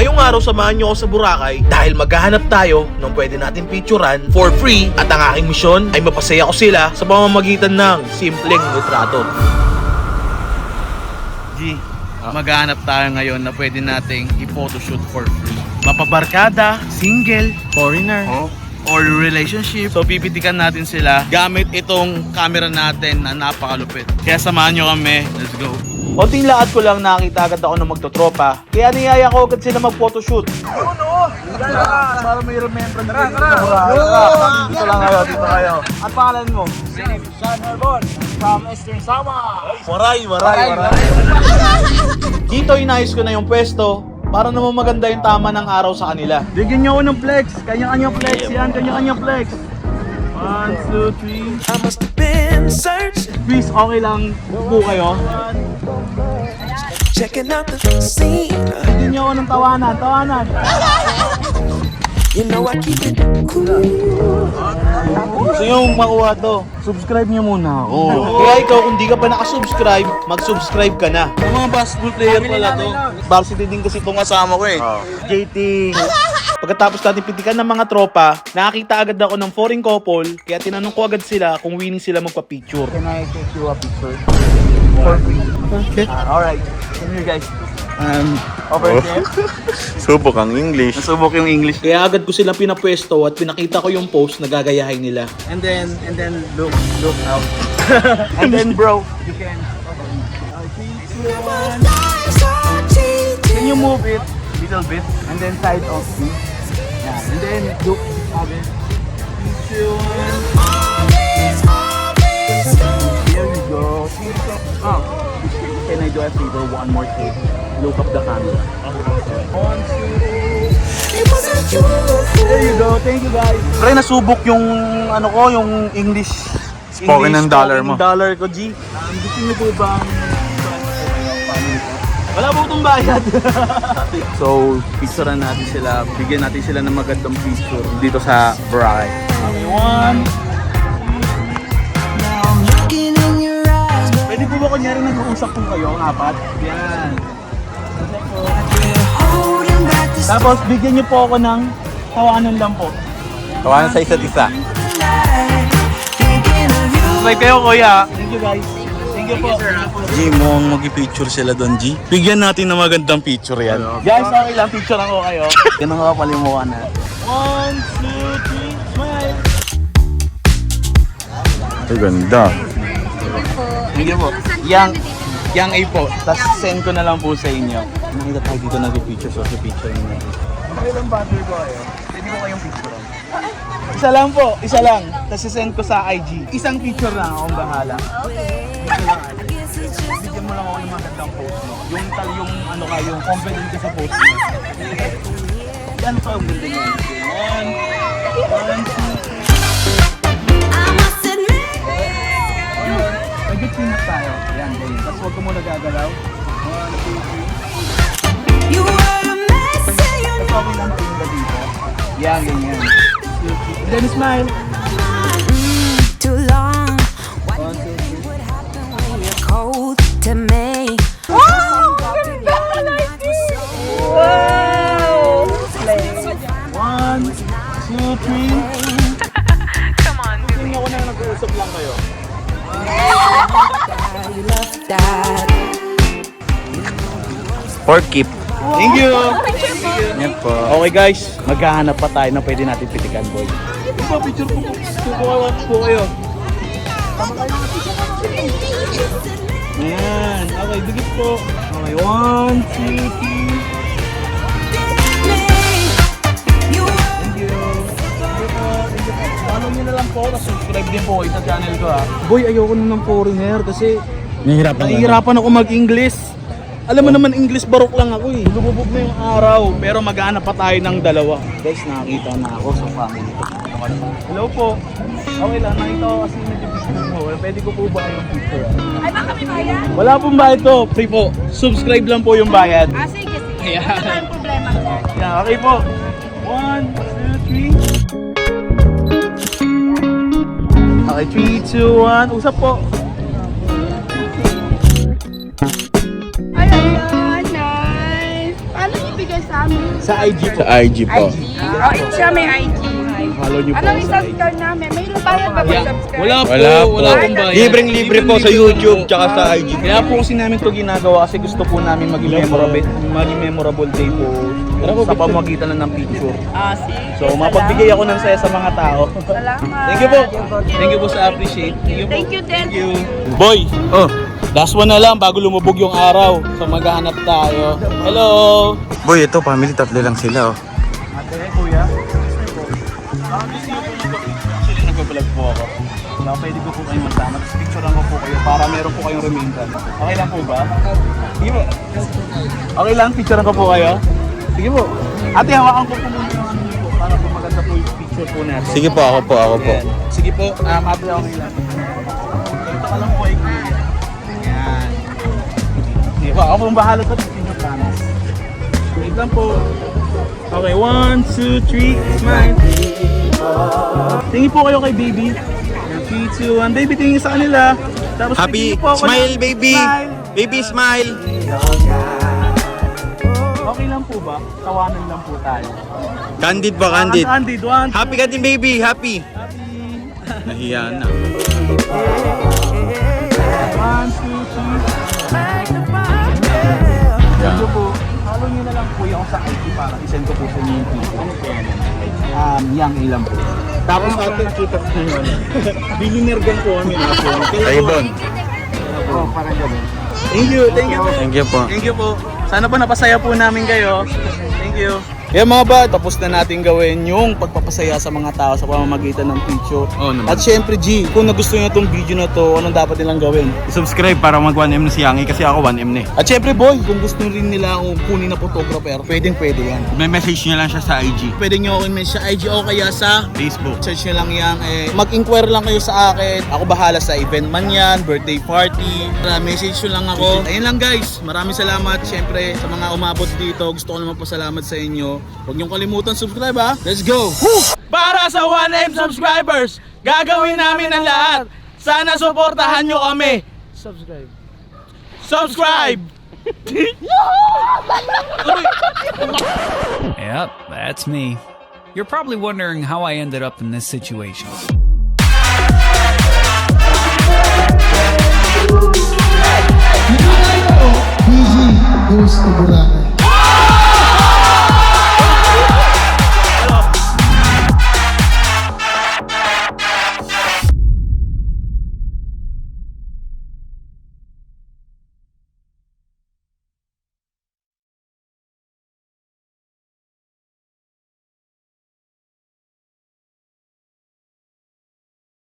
Ngayong araw samahan nyo ako sa Boracay dahil maghahanap tayo ng pwede natin picturean for free at ang aking misyon ay mapasaya ko sila sa pamamagitan ng simpleng litrato. G, maghahanap tayo ngayon na pwede nating i-photoshoot for free. Mapabarkada, single, foreigner, or relationship. So pipitikan natin sila gamit itong camera natin na napakalupit. Kaya samahan nyo kami. Let's go. Konting laad ko lang nakita agad ako ng magtotropa kaya niyaya ko agad sila mag-photoshoot. Para may remembrance. Tara, tara. Dito lang kayo, dito kayo. At pangalan mo? Waray, waray, waray. Dito inayos ko na yung pwesto para naman maganda yung tama ng araw sa kanila. Bigyan nyo ako ng flex. Kanya-kanya flex. Yan, kanya-kanya flex. One, two, three. I must have been searching, Please, okay lang po kayo. checking out the scene. Bigyan nyo ako ng tawanan, tawanan. You know I keep it cool. Gusto nyo makuha to? Subscribe nyo muna ako. Kaya ikaw kung di ka pa nakasubscribe, mag-subscribe ka na. Yung mga basketball player pala to. Varsity din kasi itong kasama ko eh. JT. Pagkatapos natin pitikan ng mga tropa, nakakita agad ako ng foreign couple, kaya tinanong ko agad sila kung willing sila magpa-picture. Can I take you a picture? For free. Okay. Alright. Come here guys. Um, over there. Subok ang English. Nasubok yung English. Kaya agad ko silang pinapwesto at pinakita ko yung post na gagayahin nila. And then, and then look, look out. and then bro, you can. Can you move it little bit and then side off me? And then look okay. Two, one. Here you go. Oh. Can I do a favor? One more take. Look up the camera. Two. There you go. Thank you guys. Pre, nasubok yung ano ko, yung English. Spoken English ng dollar spoken mo. dollar ko, G. Um, gusto niyo po ba wala po itong bayad. so, picturean natin sila. Bigyan natin sila ng magandang picture dito sa Boracay. Okay, one. Pwede po ba kunyari nag-uusap po kayo, apat? Yan. Tapos, bigyan niyo po ako ng tawanan lang po. Tawanan sa isa't isa. Sabay kayo, kuya. Thank you, guys. Thank you po. G, mo mag-picture sila doon, G. Bigyan natin ng magandang picture yan. Guys, okay lang. Picture ako kayo. Ganun ka palimukan na. One, two, three, smile. Ay, ganda. Thank you po. Yang, yang A po. Tapos send ko na lang po sa inyo. Nakita tayo dito nag-picture so picture niyo. Okay lang battery ko kayo. Pwede ko kayong picture. Isa lang po, isa lang. Tapos send ko sa IG. Isang picture lang akong bahala. Okay. Bigyan mo lang ako ng magandang post mo. Yung tal yung ano ka, yung confident ka sa post mo. Yan pa ang ganda niya. One, one, two, Mag-gitsin na tayo. Yan, ganyan. Tapos huwag ka muna gagalaw. One, two, three. Tapos okay lang tingin ka dito. Yan, ganyan. Two, three. And then smile. Too long. One, two, three. Cold to me. One, two, three. Tingnan ko na nag-uusap lang kayo. You love For keep. Thank you! Yan po. Okay guys, maghahanap pa tayo na pwede natin pitikan boy. Ito po, picture po po. Kukuha po kayo. Yan. Okay, dikit po. Okay, one, two, three. Thank you. Thank you po. Thank you po. Follow nyo na lang po. Tapos subscribe din po kayo sa channel ko ha. Boy, ayoko na ng foreigner kasi Nahihirapan Nahihirapan ako mag-English. Alam mo naman English barok lang ako eh. Lumubog na yung araw. Pero maghanap pa tayo ng dalawa. Guys, nakakita na ako sa family ko. Hello po. Okay lang, nakita ko kasi nag-business mo. Eh, Pwede ko po ba yung picture? Ay, baka may bayad? Wala pong bayad to. Free po. Subscribe lang po yung bayad. Ah, sige, sige. Ayan. Wala tayong problema. Yeah, okay po. One, two, three. Okay, three, two, one. Usap po. Sa IG po. Sa IG po. IG. Oh, siya may IG. Follow niyo po Anong sa IG. i-subscribe namin? May bayad ba Yeah. mag-subscribe? Wala po, Wala po. wala pong bayad. Libreng libre po sa YouTube tsaka sa IG. Kaya po kasi namin to ginagawa kasi gusto po namin maging memorable, maging memorable day po sa pamamagitan lang ng picture. Ah, sige. So, mapagbigay ako ng saya sa mga tao. Salamat. Thank you po. Thank you po sa appreciate. Thank you po. Thank you. Thank you. Boy, oh, last one na lang bago lumubog yung araw. So maghahanap tayo. Hello! Boy, ito family tatlo lang sila oh. Ate, kuya. Actually, nagbablog po ako. Baka pwede ko po kayong masama. Tapos picturean ko po kayo para meron po kayong remembrance. Okay lang po ba? Sige po. Okay lang, picturean ko po kayo. Sige po. Ate, hawakan ko po muna yung ano niyo po para po maganda po yung picture po natin. Sige po, ako po, ako po. Sige po, um, ate, okay lang. Ito ka lang po ay kuya. Ayan. Sige po, ako pong bahala sa picture promise. Wait lang po. Okay, one, two, three, smile. Tingin po kayo kay baby. Three, two, one. Baby, tingin sa kanila. Tapos Happy, tingin po ako smile ng- baby. Smile. Baby smile. Okay lang po ba? Tawanan lang po tayo. Candid ba candid? Candid, one, Happy ka din baby, happy. Nahiya na. one, two, three. Thank you po. Follow nyo na lang po yung sa IG para isend ko po sa inyo yung video. Ano po yan? Um, yang ilan po. Tapos atin kita ko yun. Billionaire gang po kami na po. Tayo bon. Oh, parang ganun. Thank you, thank you po. Thank you po. Thank you po. Sana po napasaya po namin kayo. Thank you. Yan mga ba, tapos na natin gawin yung pagpapasaya sa mga tao sa pamamagitan ng picture. Oo naman. At syempre G, kung nagustuhan nyo itong video na to, anong dapat nilang gawin? Subscribe para mag 1M na si Yangi kasi ako 1M na eh. At syempre boy, kung gusto rin nila akong kunin na photographer, pwedeng pwede yan. May message niya lang siya sa IG. Pwede nyo ako i-message sa IG o kaya sa Facebook. search nyo lang yan. Eh, mag-inquire lang kayo sa akin. Ako bahala sa event man yan, birthday party. Tara, message nyo lang ako. Ayun lang guys, maraming salamat. Syempre, sa mga umabot dito, gusto ko naman pasalamat sa inyo. Huwag nyo kalimutan subscribe ha. Let's go! Para sa 1M subscribers, gagawin namin ang lahat. Sana suportahan nyo kami. Subscribe. Subscribe! Yep, that's me. You're probably wondering how I ended up in this situation.